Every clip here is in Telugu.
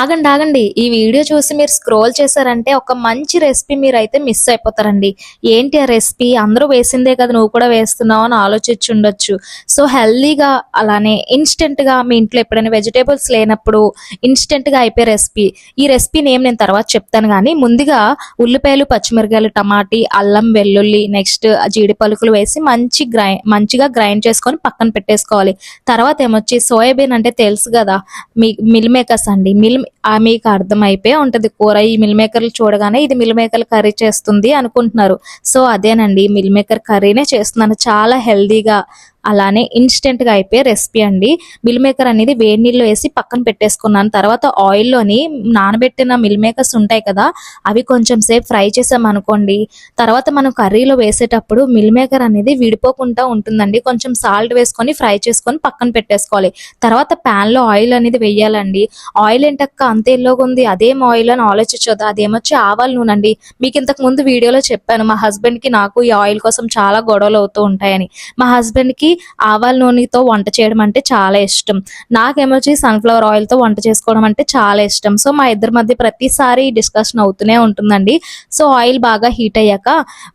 ఆగండి ఆగండి. ఈ వీడియో చూసి మీరు స్క్రోల్ చేశారంటే ఒక మంచి రెసిపీ మీరు అయితే మిస్ అయిపోతారండి. ఏంటి ఆ రెసిపీ? అందరూ వేసిందే కదా నువ్వు కూడా వేస్తున్నావు అని ఆలోచించి ఉండొచ్చు సో హెల్దీగా అలానే ఇన్స్టెంట్గా మీ ఇంట్లో ఎప్పుడైనా వెజిటేబుల్స్ లేనప్పుడు ఇన్స్టెంట్గా అయిపోయే రెసిపీ. ఈ రెసిపీ నేమ్ నేను తర్వాత చెప్తాను కానీ ముందుగా ఉల్లిపాయలు పచ్చిమిరకాయలు టమాటీ అల్లం వెల్లుల్లి నెక్స్ట్ జీడి పలుకులు వేసి మంచి గ్రై మంచిగా గ్రైండ్ చేసుకొని పక్కన పెట్టేసుకోవాలి. తర్వాత ఏమొచ్చి? సోయాబీన్ అంటే తెలుసు కదా మీ మిల్ మేకర్స్ అండి. మిల్ మీకు అర్థమైపోయి ఉంటది. కూర ఈ మిల్ మేకర్లు చూడగానే ఇది మిల్ మేకర్ కర్రీ చేస్తుంది అనుకుంటున్నారు. సో అదేనండి. మిల్ మేకర్ కర్రీనే చేస్తున్నాను. చాలా హెల్దీగా అలానే ఇన్స్టెంట్గా అయిపోయే రెసిపీ అండి. మిల్ మేకర్ అనేది వేడి నీళ్ళు వేసి పక్కన పెట్టేసుకున్నాను. తర్వాత ఆయిల్లోని నానబెట్టిన మిల్ మేకర్స్ ఉంటాయి కదా అవి కొంచెం సేపు ఫ్రై చేసాం అనుకోండి. తర్వాత మనం కర్రీలో వేసేటప్పుడు మిల్ మేకర్ అనేది విడిపోకుండా ఉంటుందండి. కొంచెం సాల్ట్ వేసుకొని ఫ్రై చేసుకొని పక్కన పెట్టేసుకోవాలి. తర్వాత ప్యాన్లో ఆయిల్ అనేది వేయాలండి. ఆయిల్ ఏంటక్క? అంత ఎల్లోగా ఉంది. అదేం ఆయిల్ అని ఆలోచించదు అదేమొచ్చి ఆవాల నూనె అండి. మీకు ఇంతకు ముందు వీడియోలో చెప్పాను మా హస్బెండ్కి నాకు ఈ ఆయిల్ కోసం చాలా గొడవలు అవుతూ ఉంటాయని. మా హస్బెండ్కి ఆవాల నూనెతో వంట చేయడం అంటే చాలా ఇష్టం. నాకేమొచ్చి సన్ఫ్లవర్ ఆయిల్తో వంట చేసుకోవడం అంటే చాలా ఇష్టం. సో మా ఇద్దరి మధ్య ప్రతిసారి డిస్కషన్ అవుతూనే ఉంటుందండి. సో ఆయిల్ బాగా హీట్ అయ్యాక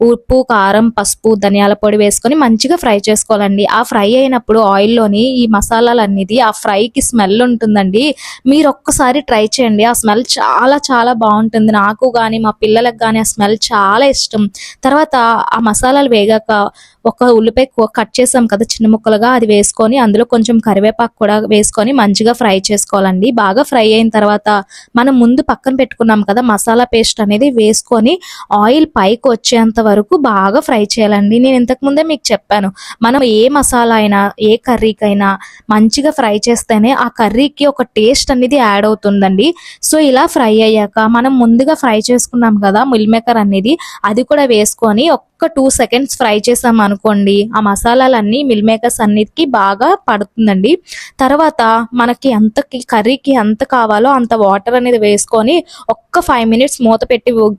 ఉప్పు కారం పసుపు ధనియాల పొడి వేసుకొని మంచిగా ఫ్రై చేసుకోవాలండి. ఆ ఫ్రై అయినప్పుడు ఆయిల్లోని ఈ మసాలాలు అనేది ఆ ఫ్రైకి స్మెల్ ఉంటుందండి. మీరు ఒక్కసారి ట్రై చేయండి. ఆ స్మెల్ చాలా చాలా బాగుంటుంది. నాకు కానీ మా పిల్లలకు కానీ ఆ స్మెల్ చాలా ఇష్టం. తర్వాత ఆ మసాలాలు వేగాక ఒక ఉల్లిపాయ కట్ చేసాం కదా చిన్న ముక్కలుగా అది వేసుకొని అందులో కొంచెం కరివేపాకు కూడా వేసుకొని మంచిగా ఫ్రై చేసుకోవాలండి. బాగా ఫ్రై అయిన తర్వాత మనం ముందు పక్కన పెట్టుకున్నాం కదా మసాలా పేస్ట్ అనేది వేసుకొని ఆయిల్ పైకి వచ్చేంత వరకు బాగా ఫ్రై చేయాలండి. నేను ఇంతకుముందే మీకు చెప్పాను మనం ఏ మసాలా అయినా ఏ కర్రీకైనా మంచిగా ఫ్రై చేస్తేనే ఆ కర్రీకి ఒక టేస్ట్ అనేది యాడ్ అవుతుందండి. సో ఇలా ఫ్రై అయ్యాక మనం ముందుగా ఫ్రై చేసుకున్నాం కదా మిల్ మేకర్ అనేది అది కూడా వేసుకొని టూ సెకండ్స్ ఫ్రై చేసాం అనుకోండి ఆ మసాలాలన్నీ మిల్ మేకర్స్ అన్నిటికి బాగా పడుతుందండి. తర్వాత మనకి ఎంతకి కర్రీకి ఎంత కావాలో అంత వాటర్ అనేది వేసుకొని ఒక్క ఫైవ్ మినిట్స్ మూత పెట్టి ఉ-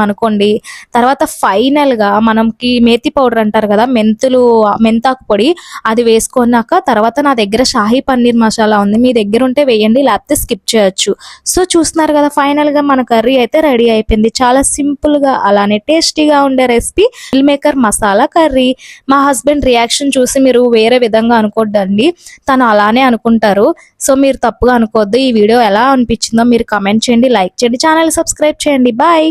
అనుకోండి తర్వాత ఫైనల్గా మనకి మేతి పౌడర్ అంటారు కదా మెంతులు మెంతాకు పొడి అది వేసుకున్నాక తర్వాత నా దగ్గర షాహీ పన్నీర్ మసాలా ఉంది మీ దగ్గర ఉంటే వేయండి లేకపోతే స్కిప్ చేయొచ్చు. సో చూస్తున్నారు కదా ఫైనల్గా మన కర్రీ అయితే రెడీ అయిపోయింది. చాలా సింపుల్గా అలానే టేస్టీగా ఉండే recipe meal maker masala curry మా హస్బెండ్ రియాక్షన్ చూసి మీరు వేరే విధంగా అనుకోద్దండి. తను అలానే అనుకుంటారు. సో మీరు తప్పుగా అనుకోవద్దు. ఈ వీడియో ఎలా అనిపించిందో మీరు కమెంట్ చేయండి లైక్ చేయండి ఛానల్ సబ్స్క్రైబ్ చేయండి. బాయ్